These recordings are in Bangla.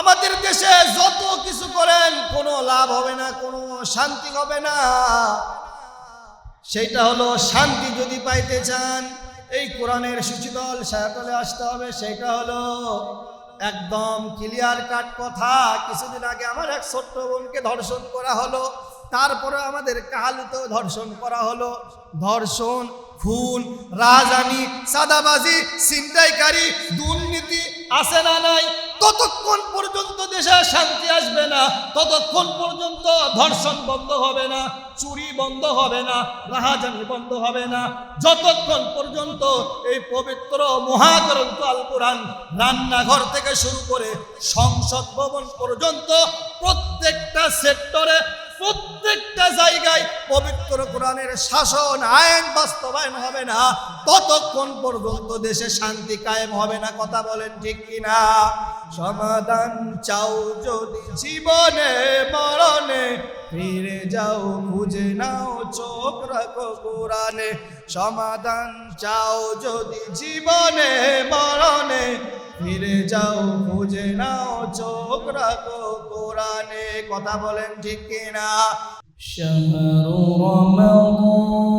আমাদের দেশে যত কিছু করেন, কোনো লাভ হবে না, কোনো শান্তি হবে না। সেইটা হলো শান্তি যদি পাইতে চান, এই কোরআনের সূচিদল সায়াতলে আসতে হবে। সেটা হলো একদম ক্লিয়ার কাট কথা। কিছুদিন আগে আমার এক ছোট্ট বোনকে ধর্ষণ করা হলো। তারপরে আমাদের কাহালুতেও ধর্ষণ করা হলো। ধর্ষণ খুন, রাজানি সাদাবাজি ছিনতাইকারী, দুর্নীতি আছে না নাই? ততক্ষণ পর্যন্ত দেশে শান্তি আসবে না, ততক্ষণ পর্যন্ত ধর্ষণ বন্ধ হবে না, চুরি বন্ধ হবে না, রাহাজানি বন্ধ হবে না। যতক্ষণ পর্যন্ত এই পবিত্র মহাগ্রন্থ আল কোরআন রান্নাঘর থেকে শুরু করে সংসদ ভবন পর্যন্ত প্রত্যেকটা সেক্টরে প্রত্যেকটা জায়গায় পবিত্র কোরআনের শাসন, আইন বাস্তবায়ন হবে না। ততক্ষণ পর্যন্ত দেশে শান্তি কায়েম হবে না কথা বলেন ঠিক কিনা? সমাধান চাও যদি জীবনে, মরণে, ফিরে যাও, খুঁজে নাও, চোখ রাখো কোরআনে। সমাধান চাও যদি জীবনে, মরণে ফিরে যাও খুঁজে নাও চোখ রাখো কোরআনে কথা বলেন ঠিক কিনা? শাহরু রমাদান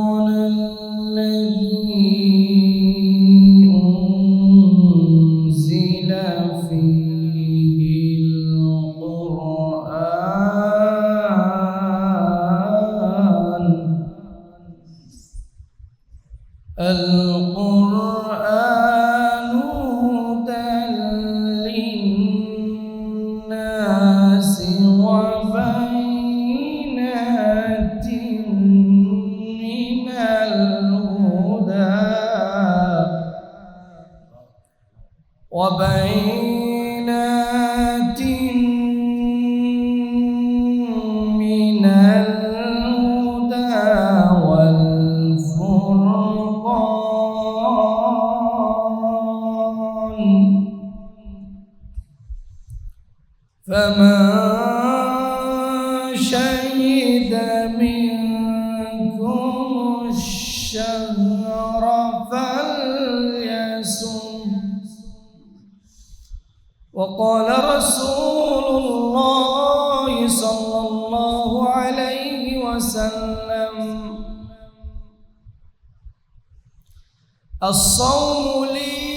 الصوم لي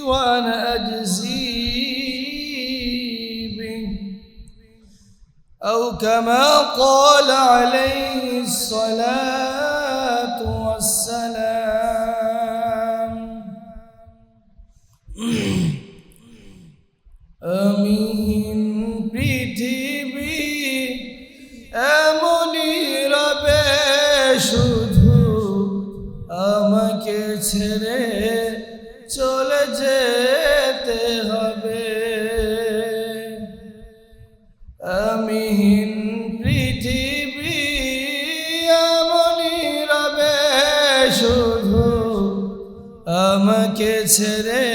وأنا أجزي به. أو كما قال عليه الصلاة আমাকে ছেড়ে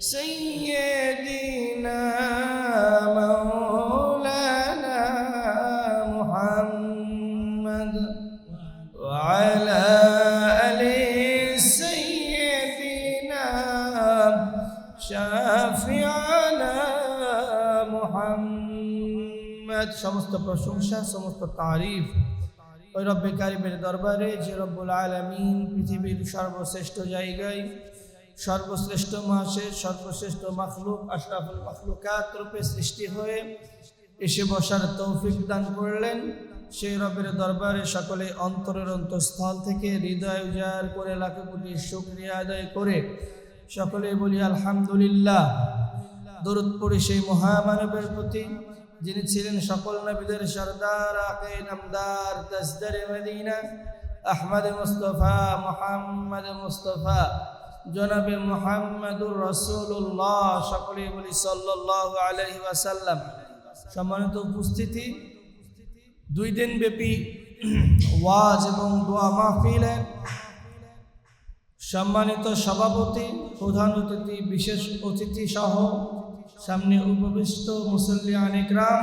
سيدنا مولانا محمد وعلى آل سيدنا شافعنا محمد সমস্ত প্রশংসা সমস্ত তারিফ ওই রব্বে কারিমের দরবারে যে রব্বুল আলামিন পৃথিবীর সর্বশ্রেষ্ঠ জায়গায় সর্বশ্রেষ্ঠ মাসে সর্বশ্রেষ্ঠ মাখলুক, আশরাফুল মাখলুকাত রূপে সৃষ্টি হয়ে এসে বসার তৌফিক দান করলেন। সেই রবের দরবারে সকলে অন্তরের অন্তঃস্থল থেকে হৃদয় উজাড় করে লাখো কোটি শুক্রিয়া আদায় করে সকলে বলি, আলহামদুলিল্লাহ। দরুদ পড়ি সেই মহামানবের প্রতি, যিনি ছিলেন সকল নবীদের সর্দার আকে নামদার তসদারে Medina, Ahmad Mustafa, Muhammad Mustafa. জনাবে মোহাম্মদুর রসুল্লাহ সকলে বলি সাল্লাহ আলহি সম্মানিত উপস্থিতি, দুই দিন ব্যাপী ওয়াজ এবং দোয়া মাহফিলের সম্মানিত সভাপতি, প্রধান অতিথি, বিশেষ অতিথি সহ সামনে উপবিষ্ট মুসল্লি আনিকরাম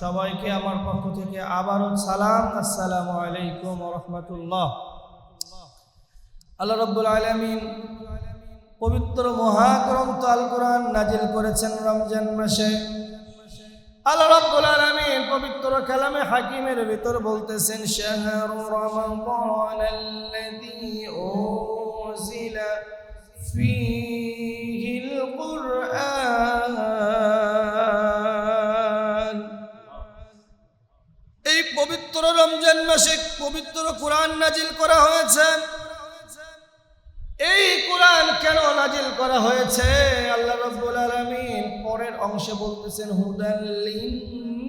সবাইকে আমার পক্ষ থেকে আবারও সালাম। আসসালামু আলাইকুম রহমতুল্লাহ। আল্লাহ রব্বুল আলমিন পবিত্র মহাগ্রন্থ আল কোরআন নাজিল করেছেন রমজান মাসে। আল্লাহ রব্বুল আলামিন পবিত্র কালামে হাকিমের ভিতর বলতেছেন, শাহরু এই পবিত্র রমজান মাসে পবিত্র কোরআন নাজিল করা হয়েছে। এই কোরআন কেন নাজিল করা হয়েছে? আল্লাহ রাব্বুল আলামিন পরের অংশে বলতেছেন লিন্নাস।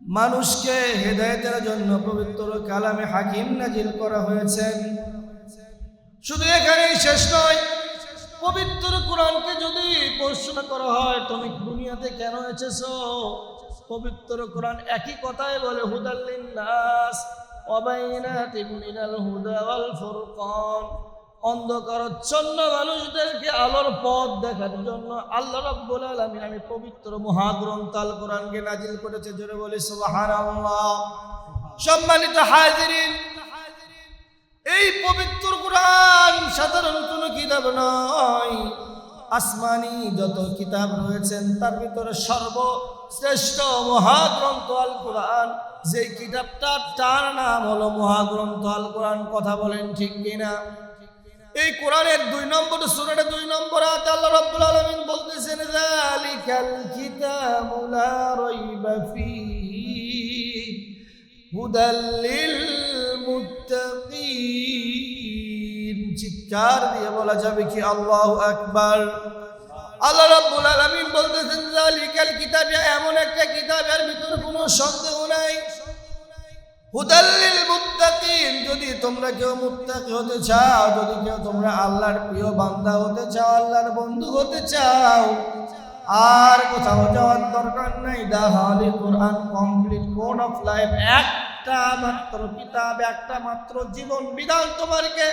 মানুষকে হেদায়েতের জন্য পবিত্র কালামে হাকিম নাজিল করা হয়েছে। শুধু এখানেই শেষ নয়, পবিত্র কোরআনকে যদি প্রশ্ন করা হয়, তুমি দুনিয়াতে কেন এসেছ? পবিত্র কোরআন একই কথাই বলে হুদাল্লিন নাস মানুষদেরকে আলোর পথ দেখার জন্য আল্লাহ রাব্বুল আমি পবিত্র কোরআনকে নাজিল করেছে। সম্মানিত এই পবিত্র কোরআন সাধারণ কোনো কিতাব নয়। আসমানি যত কিতাব রয়েছেন, তার ভিতরে সর্বশ্রেষ্ঠ মহাগ্রন্থ আল কোরআন যে কিতাবটা তার নাম হলো মহাগ্রন্থ আল কোরআন কথা বলেন ঠিক কিনা? এই কোরআনের দুই নম্বর সুরাটা দুই নম্বর আয়াত আল্লাহ রাব্বুল আলামিন বলতেছেন, যালিকাল কিতাবু লা রাইবা ফীহি হুদাল্লিল মুত্তাকিন চিৎকার দিয়ে বলা যাবে কি আল্লাহু আকবার। আল্লাহ রাব্বুল আলামিন বলতেছেন, যালিকাল কিতাব এমন একটা কিতাব, এর ভিতর কোনো সন্দেহ নাই। হুদাল্লিল মুত্তাকিন, যদি তোমরা কেউ মুত্তাকি হতে চাও, যদি কেউ তোমরা আল্লাহর প্রিয় বান্দা হতে চাও, আল্লাহর বন্ধু হতে চাও, আর কোথাও যাওয়ার দরকার নাই। The holy Quran complete code of life, একটা মাত্র কিতাব, একটা মাত্র জীবন, বিধান তোমারকে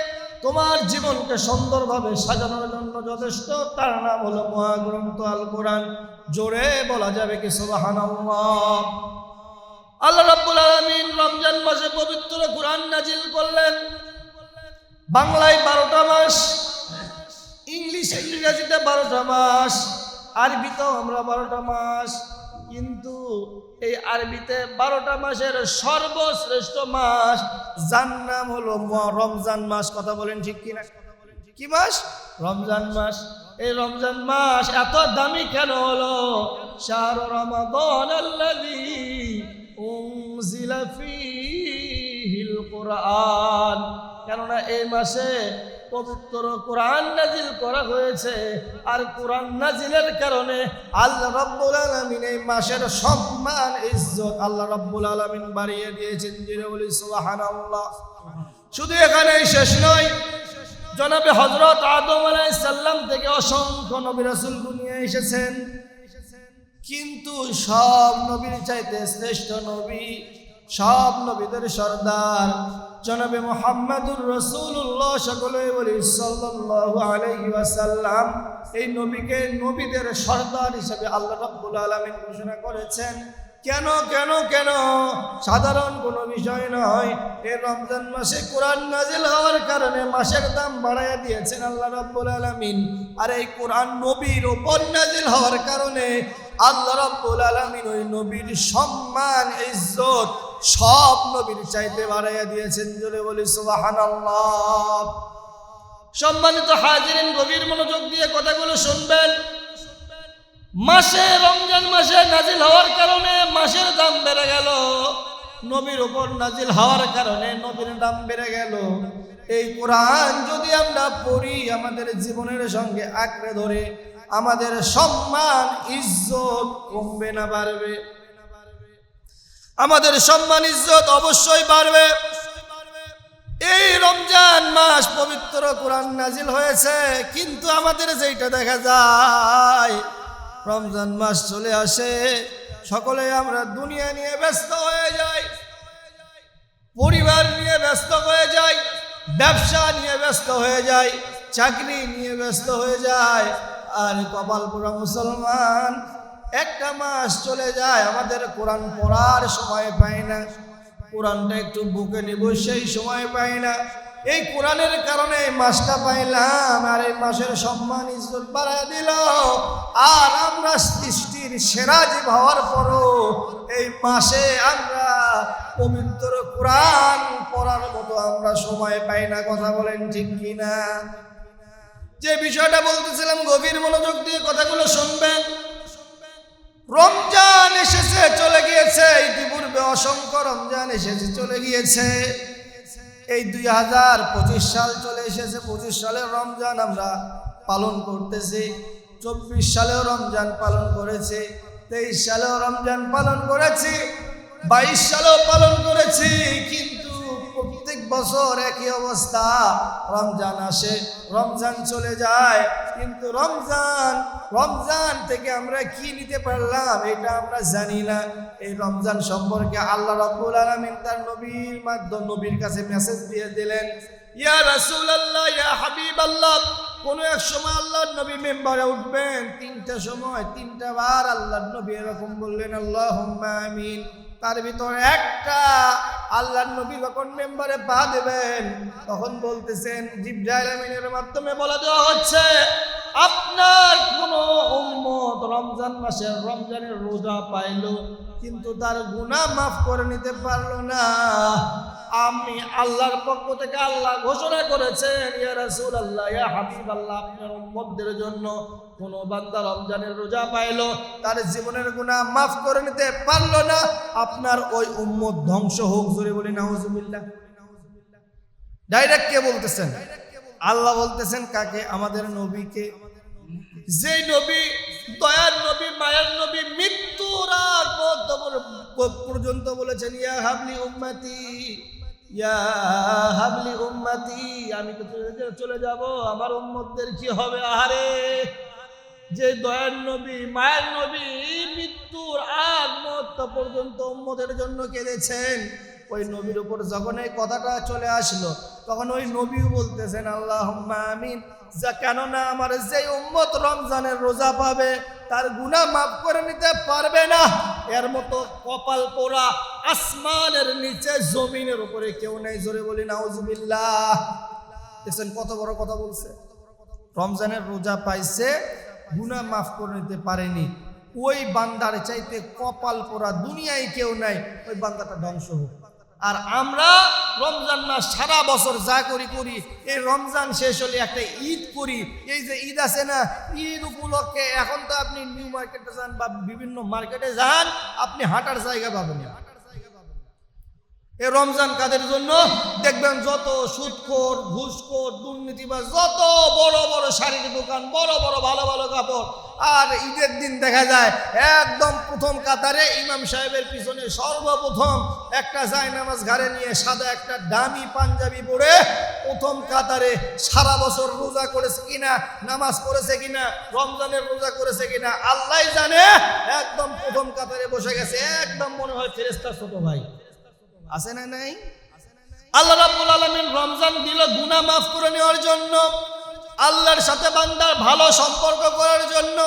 তোমার জীবনকে সুন্দরভাবে সাজানোর জন্য যথেষ্ট। তার নাম হলো মহাগ্রন্থ আল কোরআন জোরে বলা যাবে কি সুবহানাল্লাহ। আল্লাহ রাব্বুল আলামিন রমজান মাসে পবিত্র কোরআন নাজিল করলেন। বাংলায় বারোটা মাস, ইংলিশ, ইংরেজিতে বারোটা মাস, আরবিতেও আমরা বারোটা মাস। কিন্তু এই আরবিতে বারোটা মাসের সর্বশ্রেষ্ঠ মাস যার নাম হলো রমজান মাস। কথা বলেন ঠিক কিনা? কি মাস? রমজান মাস। এই রমজান মাস এত দামি কেন হলো? শাহরু রমাদান আল্লাযী উনজিলা ফীহিল কুরআন। কেননা এই মাসে পবিত্র কোরআন নাজিল করা হয়েছে। আর কোরআন নাজিলের কারণে আল্লাহ রব্বুল আলমিন এই মাসের সম্মান, ইজ্জত আল্লাহ রব্বুল আলমিন বাড়িয়ে দিয়েছেন। জিরে বলি, সুবহানাল্লাহ। শুধু এখানেই শেষ নয়, জনাবে হজরত আদম আলাইসাল্লাম থেকে অসংখ্য নবী রাসূল নিয়ে এসেছেন। কিন্তু সব নবীর চাইতে শ্রেষ্ঠ নবী, সব নবীদের সর্দার জনাবে মোহাম্মদুর রসুল্লাহ সকলে বলি সাল্লাল্লাহু আলাইহি ওয়াসাল্লাম। এই নবীকে নবীদের সর্দার হিসেবে আল্লাহ রাব্বুল আলামিন ঘোষণা করেছেন। কেন কেন কেন? সাধারণ কোনো বিষয় নয়। এই রমজান মাসে কোরআন নাজিল হওয়ার কারণে মাসের দাম বাড়াইয়া দিয়েছেন আল্লাহ রাব্বুল আলামিন। আর এই কোরআন নবীর ওপর নাজিল হওয়ার কারণে আল্লাহ রাব্বুল আলামিন ওই নবীর সম্মান, ইজ্জত সব নবীর চাইতে বাড়াইয়া দিয়েছেন, জোরে বলি, সুবহানাল্লাহ। সম্মানিত হাজিরিন, গভীর মনোযোগ দিয়ে কথাগুলো শুনবেন। মাসে রমজান মাসে নাজিল হওয়ার কারণে মাসের দাম বেড়ে গেল। নবীর উপর নাজিল হওয়ার কারণে নবীর দাম বেড়ে গেল। এই কোরআন যদি আমরা পড়ি, আমাদের জীবনের সঙ্গে আঁকড়ে ধরে, আমাদের সম্মান, ইজ্জত কমবে না, বাড়বে। আমাদের সম্মান ইজ্জত অবশ্যই বাড়বে। এই রমজান মাস পবিত্র কোরআন নাজিল হয়েছে, কিন্তু আমাদের যেটা দেখা যায়, রমজান মাস চলে আসে, সকলে আমরা দুনিয়া নিয়ে ব্যস্ত হয়ে যাই, পরিবার নিয়ে ব্যস্ত হয়ে যাই, ব্যবসা নিয়ে ব্যস্ত হয়ে যাই, চাকরি নিয়ে ব্যস্ত হয়ে যায় আর কপালপুরা মুসলমান একটা মাস চলে যায়, আমাদের কোরআন পড়ার সময় পাই না। কোরআনটা একটু বুকে নিব, সেই সময় পাই না। এই কোরআনের কারণে এই মাসটা পাইলাম, আর এই মাসের সম্মান ইজ্জত বাড়ায় দিল। আর আমরা সৃষ্টির সেরা জীব হওয়ার পরও এই মাসে আমরা পবিত্র কোরআন পড়ার মতো আমরা সময় পাই না, কথা বলেন ঠিক কিনা? যে বিষয়টা বলতেছিলাম, গভীর মনোযোগ দিয়ে কথাগুলো শুনবেন। রমজান এসেছে, চলে গিয়েছে। ইতিপূর্বে অসংখ্য রমজান এসেছে, চলে গিয়েছে। এই দুই হাজার পঁচিশ সাল চলে এসেছে, পঁচিশ সালের রমজান আমরা পালন করতেছি। চব্বিশ সালেও রমজান পালন করেছি, তেইশ সালেও রমজান পালন করেছি, বাইশ সালেও পালন করেছি, কিন্তু প্রত্যেক বছর একই অবস্থা। রমজান আসে, রমজান চলে যায় কিন্তু রমজান রমজান থেকে আমরা কি নিতে পারলাম এটা আমরা জানি না। এই রমজান সম্পর্কে আল্লাহ রাব্বুল আলামিন তার নবীর মাধ্যম নবীর কাছে মেসেজ দিয়ে দিলেন, ইয়া রাসূলুল্লাহ, ইয়া হাবিবাল্লাহ, কোন এক সময় আল্লাহর নবী মেম্বারে উঠবেন, তিনটা সময়, তিনটা বার আল্লাহর নবী এরকম বললেন, আল্লাহুম্মা আমিন। তার ভিতরে একটা আল্লাহ নবী যখন মেম্বারে পা দেবেন, তখন বলতেছেন, জিব্রাইল আমিনের মাধ্যমে বলা দেওয়া হচ্ছে, আপনার কোন উম্মত রমজান মাসের রমজানের রোজা পাইল, কিন্তু তার গুণা মাফ করে নিতে পারল না। আমি আল্লাহর পক্ষ থেকে আল্লাহ ঘোষণা করেছেন রাসূলুল্লাহ, ইয়া হাবিবাল্লাহ, আপনার জন্য কোন বান্দা রমজানের রোজা পাইলো, তার জীবনের গুনাহ মাফ করে নিতে পারল না, আপনার ওই উম্মত ধ্বংস হোক, জোরে বলি, নাউজুবিল্লাহ। ডাইরেক্ট কে বলতেছেন? আল্লাহ বলতেছেন, কাকে? আমাদের নবীকে। যে নবী দয়ার নবী, মায়ার নবী মৃত্যুর আগ পর্যন্ত- বলেছেন, ইয়া হাবলি উম্মতি, ইয়া হাবলি উম্মতি, আমি তো চলে- যাব, আমার উম্মতদের কি হবে? আহারে, যে দয়ার নবী, মায়ের নবী মৃত্যুর আগ মুহূর্ত পর্যন্ত উম্মতের জন্য কেঁদেছেন। ওই নবীর উপর যখন এই কথাটা চলে আসলো, তখন ওই নবীও বলতেছেন আল্লাহ আমিন। যা কেননা আমার যে উম্মত রমজানের রোজা পাবে, তার গুনাহ মাফ করে নিতে পারবে না। এর মতো কপাল পোড়া আসমানের নিচে জমিনের উপরে কেউ নেই। জোরে বলি নাউজুবিল্লাহ দেখছেন কত বড় কথা বলছে। রমজানের রোজা পাইছে, গুনাহ মাফ করে নিতে পারেনি। ওই বান্দার চাইতে কপাল পোড়া দুনিয়ায় কেউ নাই। ওই বান্দাটা ধ্বংস হোক। আর আমরা রমজান মাস সারা বছর যা করি করি। এই রমজান শেষ হলে একটা ঈদ করি। এই যে ঈদ আছে না, ঈদ উপলক্ষে এখন তো আপনি নিউ মার্কেটে যান বা বিভিন্ন মার্কেটে যান, আপনি হাঁটার জায়গা পাবেন না। এ রমজান কাদের জন্য? দেখবেন যত সুদখোর, ঘুষখোর, দুর্নীতিবাজ, যত বড় বড় শাড়ির দোকান, বড় বড় ভালো ভালো কাপড়, আর ঈদের দিন দেখা যায় একদম প্রথম কাতারে ইমাম সাহেবের পিছনে সর্বপ্রথম একটা যায় নামাজ ঘাড়ে নিয়ে সাদা একটা দামি পাঞ্জাবি পরে প্রথম কাতারে সারা বছর রোজা করেছে কিনা, নামাজ পড়েছে কিনা, রমজানের রোজা করেছে কিনা আল্লাহ জানে। একদম প্রথম কাতারে বসে গেছে, একদম মনে হয় ফেরেস্তার ছোট ভাই। আছে না নাই? আল্লাহ রাব্বুল আলামিন রমজান দিল গুনাহ মাফ করে নেওয়ার জন্য, আল্লাহর সাথে বান্দার ভালো সম্পর্ক করার জন্য।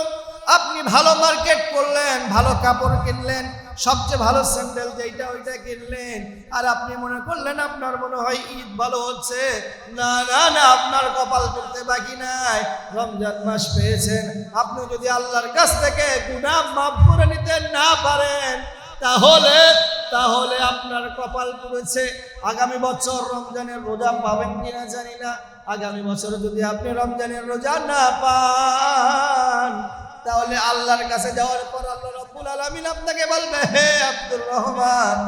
আপনি ভালো মার্কেট করলেন, ভালো কাপড় কিনলেন, সবচেয়ে ভালো স্যান্ডেল যেইটা ওইটা কিনলেন। আর আপনি মনে করলেন আপনার মনে হয় ঈদ ভালো হচ্ছে। না না না, আপনার কপাল করতে বাকি নাই। রমজান মাস পেয়েছেন। আপনি যদি আল্লাহর কাছ থেকে গুনাহ মাফ করে নিতে না পারেন তাহলে তাহলে আপনার কপাল পড়েছে। আগামী বছর রমজানের রোজা পাবেন কিনা জানি না। আগামী বছর যদি আপনি রমজানের রোজা না পান, তাহলে আল্লাহর কাছে যাওয়ার পর আল্লাহ রব্বুল আলামিন আপনাকে বলবে, হে আব্দুর রহমান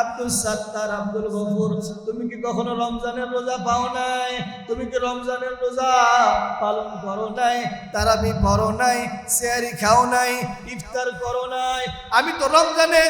আব্দুল সাত্তার, আব্দুল গফুর, তুমি কি কখনো রমজানের রোজা পাও নাই? তুমি কি রমজানের রোজা পালন করো নাই? তারাবি পড়ো নাই সিয়ারি খাও নাই, ইফতার করো নাই। আমি তো রমজানে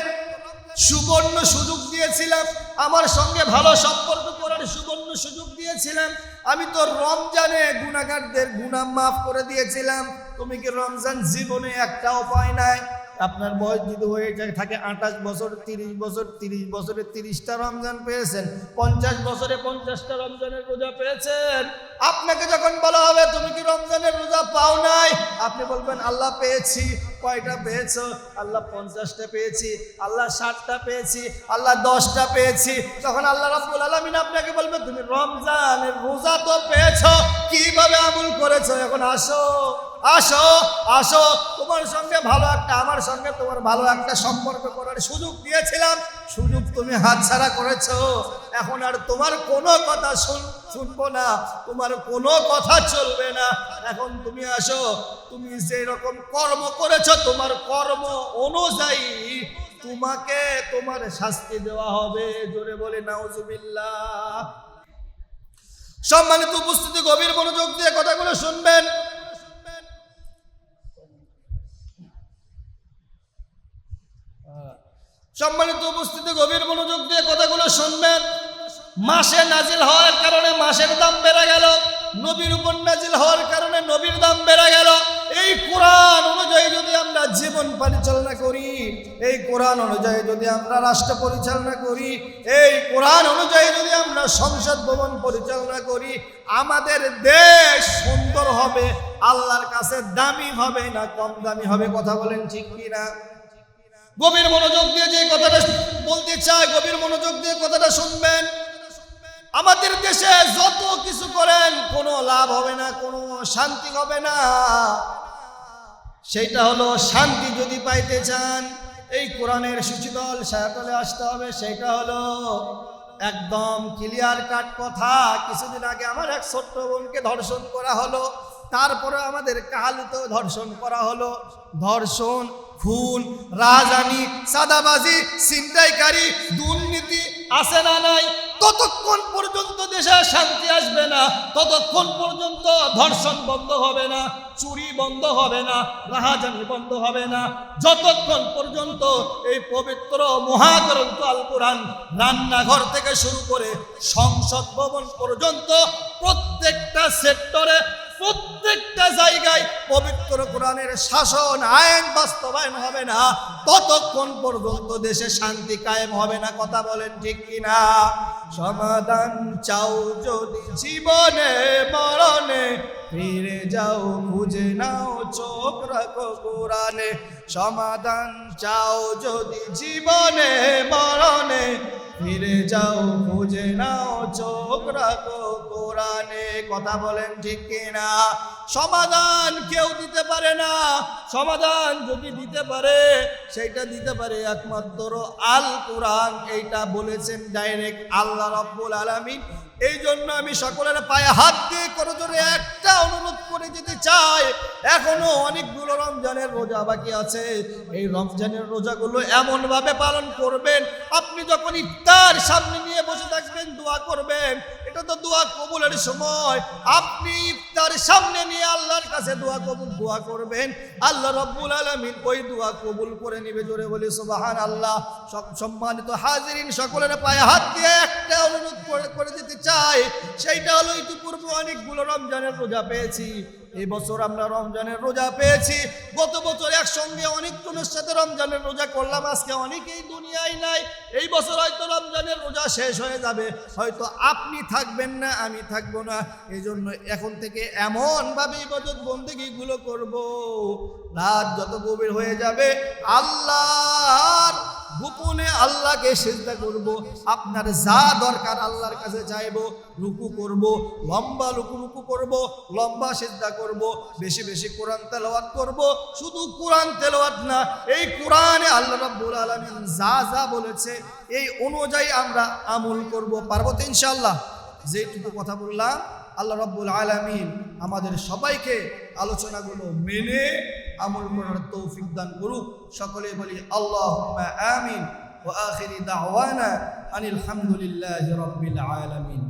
সুবর্ণ সুযোগ দিয়েছিলাম, আমার সঙ্গে ভালো সম্পর্ক করার সুবর্ণ সুযোগ দিয়েছিলাম। আমি তো রমজানে গুণাগারদের গুণা মাফ করে দিয়েছিলাম। তুমি কি রমজান জীবনে একটাও পায় নাই? আপনার বয়স যদি হয়ে যায়, থাকে আঠাশ বছর, তিরিশ বছর, তিরিশ বছরে তিরিশটা রমজান পেয়েছেন, পঞ্চাশ বছরে পঞ্চাশটা রমজানের রোজা পেয়েছেন। আপনাকে যখন বলা হবে, তুমি কি রমজানের রোজা পাও নাই? আপনি বলবেন, আল্লাহ পেয়েছি। কয়টা পেয়েছ? আল্লাহ পঞ্চাশটা পেয়েছি। আল্লাহ ষাটটা পেয়েছি। আল্লাহ দশটা পেয়েছি। তখন আল্লাহ রাব্বুল আলামিন আপনাকে বলবে, তুমি রমজানের রোজা তো পেয়েছ, কীভাবে আমল করেছ? এখন আসো। আসো আসো। তোমার সঙ্গে ভালো একটা, আমার সঙ্গে তোমার ভালো একটা সম্পর্ক করার সুযোগ দিয়েছিলাম। সুযোগ তুমি হাতছাড়া করেছ। এখন আর তোমার কোনো কথা শুন, শুনব না। তোমার কোনো কথা চলবে না। এখন তুমি আসো, তুমি যে রকম কর্ম করেছ, তোমার কর্ম অনুযায়ী তোমাকে তোমার শাস্তি দেওয়া হবে। জোরে বলে, নাউজুবিল্লাহ। সম্মানিত উপস্থিতি, গভীর মনোযোগ দিয়ে কথাগুলো শুনবেন। সম্মানিত উপস্থিতি গভীর মনোযোগ দিয়ে কথাগুলো শুনবেন। মাসে নাজিল হওয়ার কারণে মাসের দাম বেড়ে গেল, নবীর উপর নাজিল হওয়ার কারণে নবীর দাম বেড়ে গেল। এই কোরআন অনুযায়ী যদি আমরা জীবন পরিচালনা করি, এই কোরআন অনুযায়ী যদি আমরা রাষ্ট্র পরিচালনা করি, এই কোরআন অনুযায়ী যদি আমরা সংসদ ভবন পরিচালনা করি, আমাদের দেশ সুন্দর হবে, আল্লাহর কাছে দামি হবে না কম দামি হবে, কথা বলেন ঠিক কিনা? গভীর মনোযোগ দিয়ে যে কথাটা বলতে চাই গভীর মনোযোগ দিয়ে কথাটা শুনবেন। আমাদের দেশে যত কিছু করেন, কোনো লাভ হবে না, কোনো শান্তি হবে না। সেইটা হলো শান্তি যদি পাইতে চান, এই কোরআনের সুচিদল সায়াতলে আসতে হবে। সেটা হলো একদম ক্লিয়ার কাট কথা। কিছুদিন আগে আমার এক ছোট্ট বোনকে ধর্ষণ করা হলো। তারপরে আমাদের কাহালুতেও ধর্ষণ করা হলো। ধর্ষণ খুন, রাজানি, সাদাবাজি, ছিনতাইকারী, দুর্নীতি আছে না নাই? ততক্ষণ পর্যন্ত দেশে শান্তি আসবে না, ততক্ষণ পর্যন্ত ধর্ষণ বন্ধ হবে না, চুরি বন্ধ হবে না, রাহাজানি বন্ধ হবে না। যতক্ষণ পর্যন্ত এই পবিত্র মহাগ্রন্থ আল কোরআন রান্নাঘর থেকে শুরু করে সংসদ ভবন পর্যন্ত প্রত্যেকটা সেক্টরে প্রত্যেকটা জায়গায় পবিত্র কোরআনের শাসন, আইন বাস্তবায়ন হবে না। ততক্ষণ পর্যন্ত দেশে শান্তি কায়েম হবে না কথা বলেন ঠিক কিনা? সমাধান চাও যদি জীবনে, মরণে, ফিরে যাও, খুঁজে নাও, চোখ রাখো কোরআনে। সমাধান চাও যদি জীবনে, মরণে ফিরে যাও, খুঁজে নাও, চোখ রাখো, কোরআনে কথা বলেন ঠিক কিনা? সমাধান কেউ দিতে পারে না। সমাধান যদি দিতে পারে, সেইটা দিতে পারে একমাত্র আল কোরআন। এইটা বলেছেন ডাইরেক্ট আল্লাহ রব্বুল আলামিন। এই জন্য আমি সকলের পায়ে হাত দিয়ে করে জোরে একটা অনুরোধ করে যেতে চাই। এখনও অনেকগুলো রমজান রমজানের রোজা বাকি আছে। এই রমজানের রোজাগুলো এমনভাবে পালন করবেন আপনি যখন ইফতার সামনে নিয়ে বসে থাকবেন, দোয়া করবেন। এটা তো দোয়া কবুলের সময়। আপনি ইফতার সামনে নিয়ে আল্লাহর কাছে দোয়া কবুল, দোয়া করবেন। আল্লাহ রব্বুল আলমিন ওই দোয়া কবুল করে নিবে জোরে বলি সুবাহান আল্লাহ সম্মানিত হাজিরিন সকলের পায়ে হাত দিয়ে একটা অনুরোধ করে- দিতে চাই। সেইটা হলো ইতিপূর্বে অনেকগুলো রমজানের রোজা পেয়েছি। এই বছর আমরা রমজানের রোজা পেয়েছি। গত বছর একসঙ্গে অনেকজনের সাথে রমজানের রোজা করলাম, আজকে অনেকেই দুনিয়ায় নাই। এই বছর হয়তো রমজানের রোজা শেষ হয়ে যাবে। হয়তো আপনি থাকবেন না, আমি থাকব না। এই জন্য এখন থেকে এমনভাবে ইবাদত বন্দেগীগুলো করব। রাত যত গভীর হয়ে যাবে, আল্লাহর গোপনে আল্লাহকে সেজদা করব, আপনার যা দরকার আল্লাহর কাছে চাইব, রুকু করব, লম্বা লুকু রুকু করব, লম্বা সেজদা করব, বেশি বেশি কোরআন তেলাওয়াত করব, শুধু কোরআন তেলাওয়াত না, এই কোরআনে আল্লাহ রাব্বুল আলামিন যা যা বলেছে, এই অনুযায়ী আমরা আমল করব, পারব তো ইনশাআল্লাহ? যেটুকু কথা বললাম, আল্লাহ রাব্বুল আলামিন আমাদের সবাইকে আলোচনাগুলো মেনে আমল করার তৌফিক দান করুক। সকলে বলি আল্লাহ আমিন ও আখিরি দাওয়ানা আনিল হামদুলিল্লাহ রাব্বিল আলামিন।